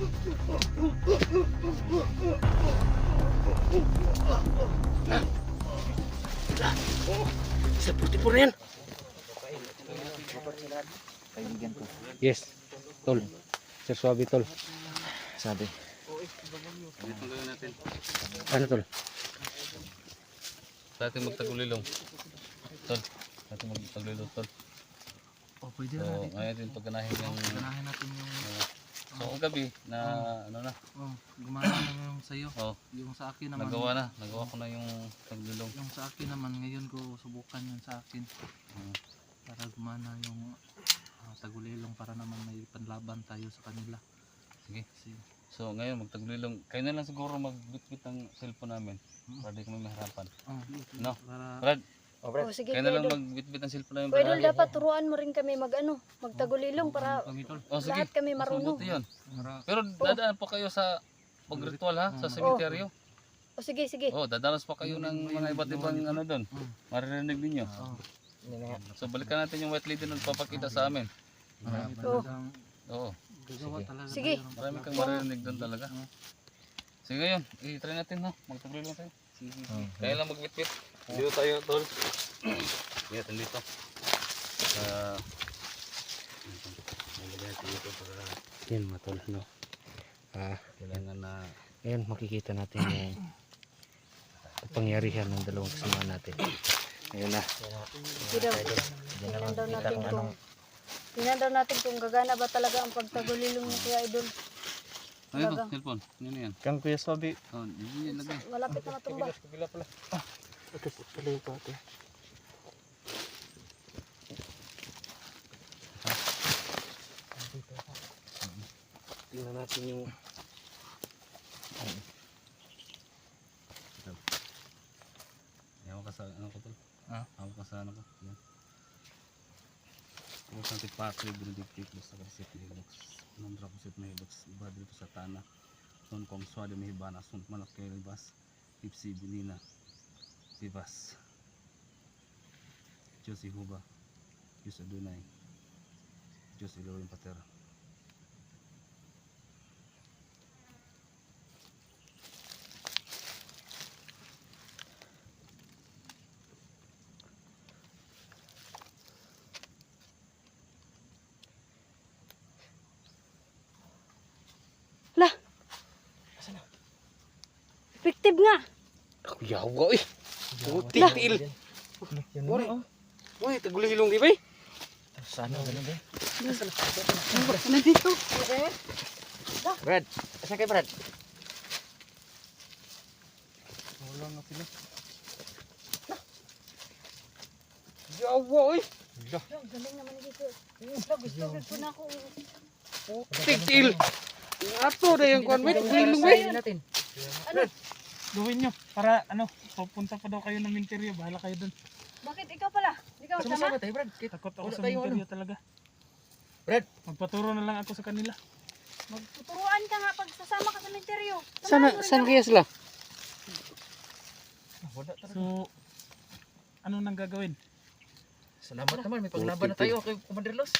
Sa 44 na yan. Kaibigan ko. Yes. Tol. Sir tol. Sabi. Ano, tol? Dati magtagulilong. Tol. Dati magtagulilong, tol. Oh, pwede So, na. ngayon din pagkanahin yung... Ganahin natin yung... So, ang gabi na ano na, Oh, gumana na yung sa'yo. oh, Yung sa akin naman. nagawa na. Nagawa ko na yung tagulilong. Yung sa akin naman, ngayon ko subukan yun sa akin. Hmm. Para gumana yung ah, tagulilong para naman may panlaban tayo sa kanila. Sige. Kasi, So, ngayon magtagulilong. Kayo na lang siguro magbitbit ng cellphone namin. Para di kami mahirapan. oh, No? para Brad, Oh, sige, kayo na Kuya lang Idol. magbitbit ng cellphone namin. Kuya Idol, dapat turuan mo rin kami mag ano, magtagulilong para. Oh, sige. lahat kami Mas marunong. mabuti yun. Para, Pero dadaan pa kayo sa pag-ritual ha, sa Oh. sementeryo. O sige, sige. Oh, dadanas pa kayo ng mga iba't ibang ano doon. Maririnig ninyo. oh, So balikan natin yung white lady na papakita sa amin. Oo. Oo. Sige. marami kang maririnig doon talaga. Sige ngayon, i-try natin ha. Magtuloy lang tayo. Kaya lang magbitbit. Dito tayo, tol. Yan, dito. Uh, dito para Yan, mga tol. No? Ah, kailangan na Ayan, makikita natin yung pangyarihan ng dalawang kasama natin. Ayun na. Tingnan daw natin kung Tingnan daw natin kung gagana ba talaga ang pagtagulilong ni Kuya Idol. Ano? Talaga. Cellphone. Ano yan? Kang Kuya Sabi. Oh, hindi yan lagay. Malapit na matumba. Ito, tuloy ko ate. Tingnan natin yung Ayaw ka sa ano ko tol. Ah? Ayaw ka sa ano ko. Yan. Huwag natin patri, benedictic, basta kasi pilux. Nandra ko sit mahibas. Iba dito sa tanah. Son kong swade mahibana. Son malak kayo libas. Ipsi binina. Vivas. Diyos ihuba. Diyos adunay. Diyos ilawin pater. Lah. Effective nga. Yawa eh. Putik til. Wari. Uy, tagulilong di ba eh? Sana ganun din. Nandito. Brad, saan kay Brad? Wala na sila. Yawa. Ang galing naman Kuya. Gusto, ko na ako. Putik til. Ato na yung kwan ba? Tagulilong ba? natin. Ano? Gawin nyo para ano, pupunta pa daw kayo ng minteryo, bahala kayo dun. Bakit ikaw pala? Ikaw sama? Sama-sama tayo Brad. Kit- Takot ako Wala sa tayo, minteryo talaga. Brad. Magpaturo na lang ako sa kanila. Magtuturuan ka nga pag sasama ka sa menteryo. Sana, saan kaya sila? Wala talaga. So, ano nang gagawin? Salamat naman, may paglaban na tayo kay Commander Los.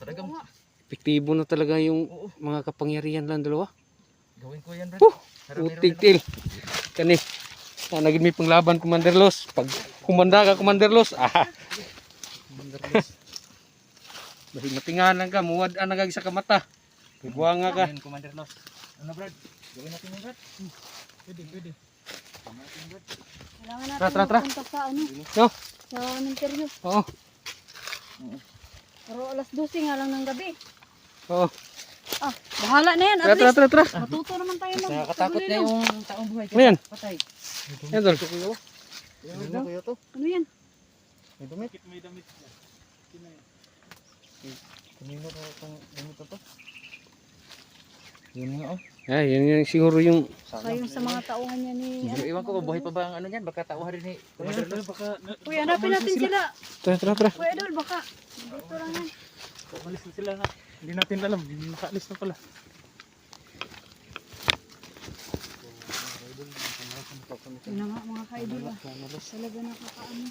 Talagang Oo nga. Epektibo na talaga yung Oo. mga kapangyarihan lang dalawa. gawin ko yan Brad. Oh, Harap Putik til. Kani. Na naging may panglaban Commander Los. Pag kumanda ka Commander Los, ah. Commander Los. Basi matingahan lang ka, muwad ang nagag sa kamata. Pagbuanga ka. Ayun, Commander Los. Ano Brad? Gawin natin yun Brad. Pwede, pwede. Kailangan natin Tra, tra, tra. sa ano. No? Sa menteryo. Oo. Pero alas 12 nga lang ng gabi. Oo. Ah, bahala na yan. At tra, least, tra, tra. matuto naman tayo mag Nakakatakot na yung taong buhay. Ano yan? Patay. Yan tol. Ano to? Ano yan? May. Bakit may damit? Kanino ka itong dumit to? Yun nga oh. Ah, yan yung siguro yung Kayo sa mga tauhan niya ni... Pero iwan ko, buhay pa ba ang ano niyan? Baka tauhan rin ni Los. baka na, Kuya, hanapin natin sila. Tra, tra, tra. Kuya Idol, baka. Dito lang yan. umalis na sila na. Hindi natin alam, nakaalis na pala. Yun na nga mga kaidol ah. Talaga nakakaano.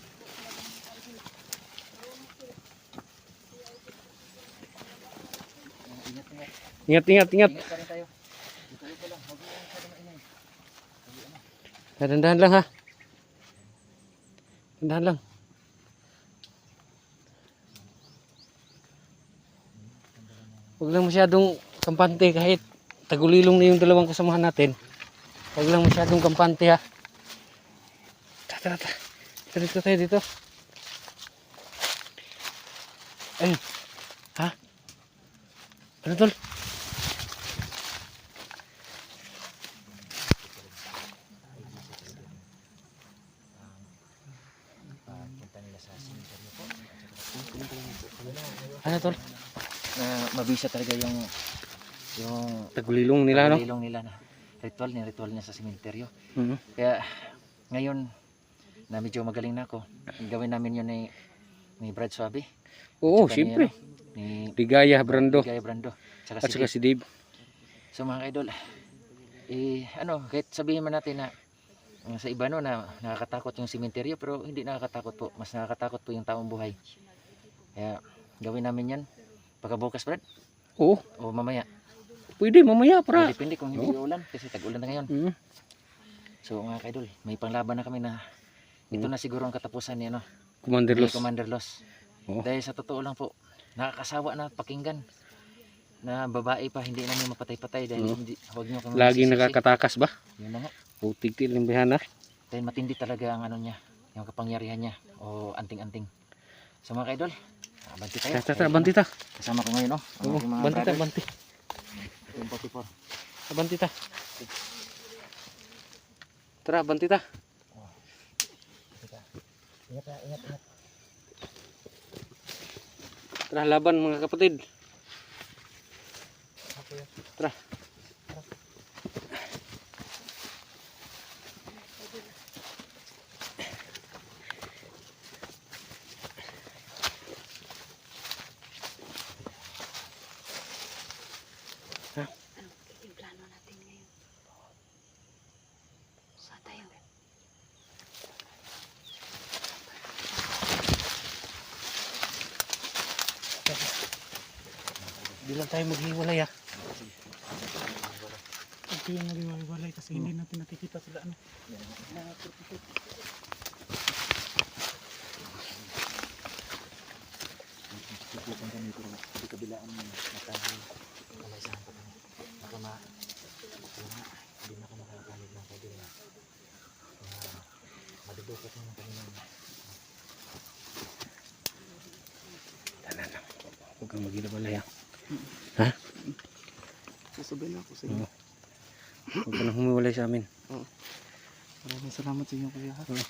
Ingat, ingat, ingat. Ano? Dahan-dahan lang ha. Dahan-dahan lang. Huwag lang masyadong kampante kahit tagulilong na yung dalawang kasamahan natin. Huwag lang masyadong kampante ha. Tara, tara. Tara dito tayo dito. Ayun. Ha? Ano tol? Ano tol? Mabisa talaga yung yung Tagulilong nila no? pagdilong nila na ritual ni ritual niya sa sementeryo. Mhm. Kaya ngayon na medyo magaling na ako, gawin namin yun ni ni Brad Suabe. Oo, tsaka ni, siyempre. ano, Ni Ligaya, Brando. Gaya Brando. Tsaka At si saka Dave. si Dave. So mga idol, eh ano, kahit sabihin man natin na sa iba no na nakakatakot yung sementeryo pero hindi nakakatakot po. Mas nakakatakot po yung taong buhay. Kaya gawin namin yan pagkabukas Brad Oo, o mamaya. pwede mamaya Para. para. Depende kung hindi ulan kasi tag-ulan na ngayon. Mhm. So mga kaidol, may panglaban na kami na ito na siguro ang katapusan ni ano, Commander ni Los. Commander Los. Oo. Dahil sa totoo lang po, nakakasawa na pakinggan na babae pa hindi namin mapatay-patay dahil Oo. hindi huwag niyo kami Laging nakakatakas ba? Yun na nga. Putik til ng bihana. Dahil matindi talaga ang ano niya, yung kapangyarihan niya o anting-anting. So mga kaidol, ah, banti tayo. Tara, tara, banti ta. Kasama ko ngayon, no? Ang Oo, mga banti ta, brothers. banti. Team 44. Banti ta. Tara, banti ta. Ingat na, ingat, ingat. Tara, laban mga kapatid. Tara. Ano yung plano natin ngayon? Saan tayo? Di lang tayo maghiwalay ah. Huwag kayong naliwalay kasi hindi natin nakikita sila ano. Tutukan kami di kabilaan mo matahay. Kalaysahan pa kami. Baka ma... Wala, hindi na ako makakalig ng. Kaya madudukot naman kami ng Huwag kang maghiwalay ah. Sasabihin na ako sa inyo. Huwag ka nang humiwalay sa amin. Maraming salamat sa inyo kuya. ha? Sige,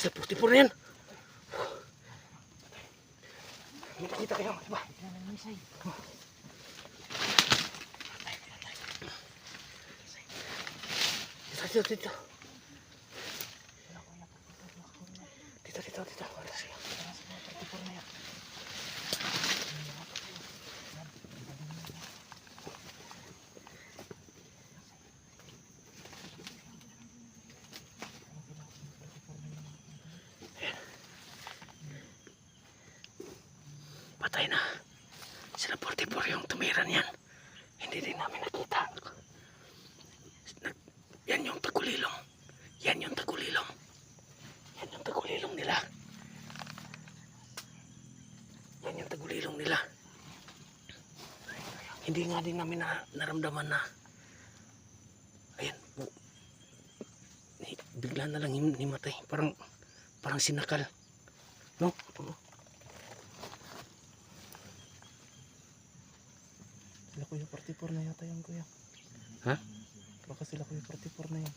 Sa puti po rin. Nakikita kayo, di ba? Dito, dito, dito. Dito, dito, dito. Patay na. Sila 44 yung tumira niyan. Hindi din namin nakita. Yan yung tagulilong. Yan yung tagulilong. Yan yung tagulilong nila. Yan yung tagulilong nila. Hindi nga din namin na, naramdaman na ayan Bigla na lang him- himatay. Parang parang sinakal. No? Oo. Sila kuya 44 na yata yung kuya. Ha? Baka sila kuya 44 na yun.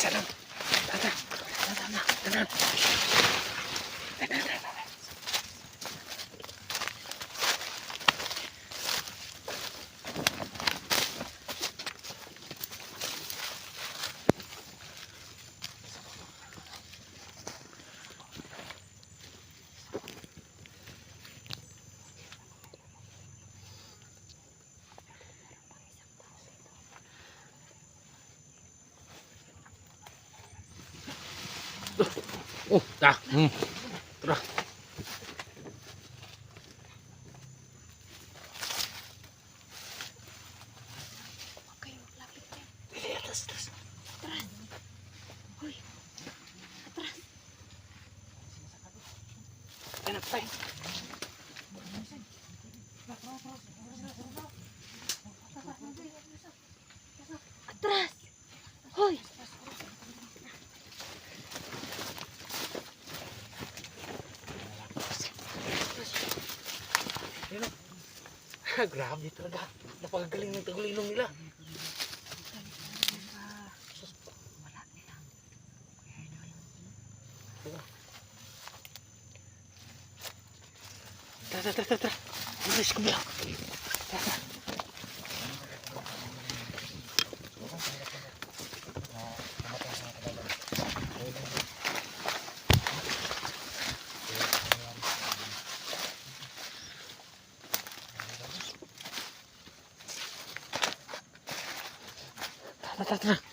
Maraming salam. Tata. Tata na. Tanan. Tanan. Tanan. Oh, dah. Hmm. Grabe talaga. Napakagaling ng tagulilong nila. Tara, tara, tara, tara. Bilis ko Tara, tara.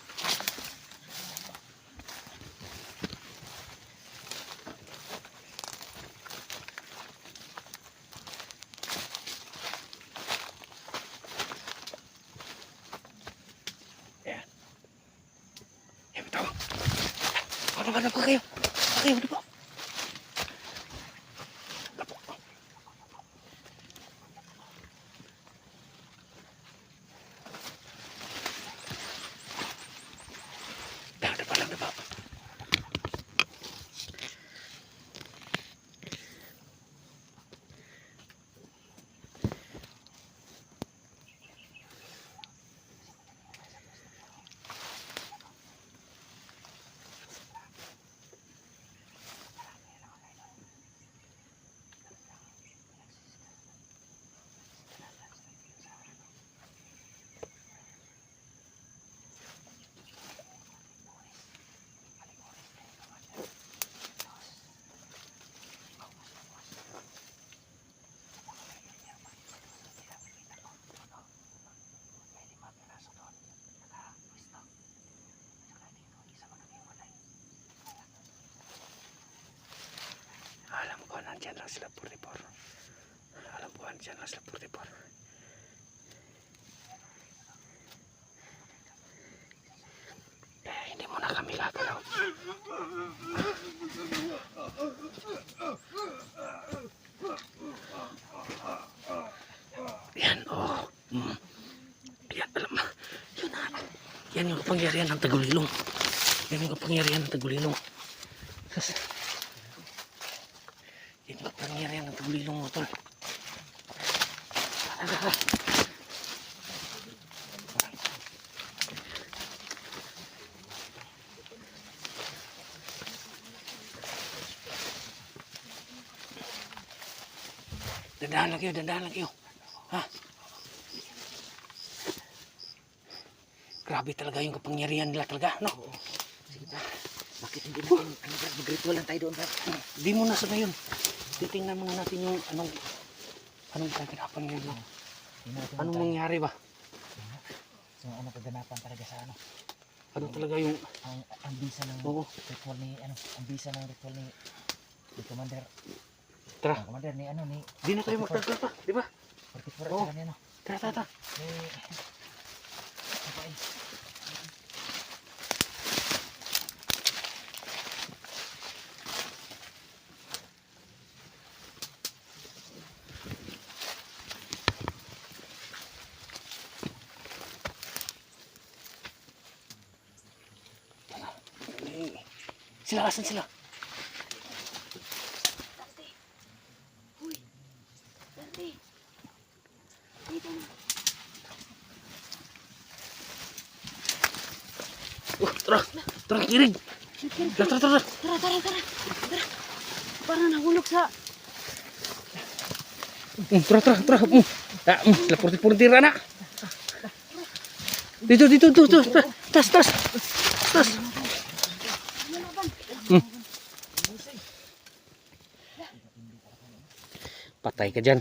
jangan selebur di por alam buahan jangan selebur di por eh hindi mo na kami gagalaw yan oh mm. yan alam yan yung ya, pangyarihan ng Tagulilong yan yung pangyarihan ya, ng Tagulilong Dandahan lang kayo, dandahan lang kayo. Ha? Grabe talaga yung kapangyarihan nila talaga, no? Sige pa. Bakit hindi natin, ano ba, mag-ritual lang tayo doon ba? Di mo na sa ngayon. Titingnan muna natin yung anong anong kaganapan ngayon. Anong mangyari ba? So, ano kaganapan talaga sa ano? Ano talaga yung Ang, ang bisa ng Oo. ritual ni, ano, ang bisa ng ritual ni, ni Commander, Tara, ang Commander ni, ano, ni di na tayo magtagal pa, di ba? 44 Oo. at saka ni, ano, Tara, tara, tara. eh? Eh, Sila, asan sila? Tara, kirig. Tara, tara, tara. Tara, tara, tara. Tara. Para nahulog sa... Mm, tara, tara, tara. Mm. Ah, mm, sila purti-purtira na. Dito, dito, dito, dito. Tas, tas. Tas. Mm. Patay ka dyan.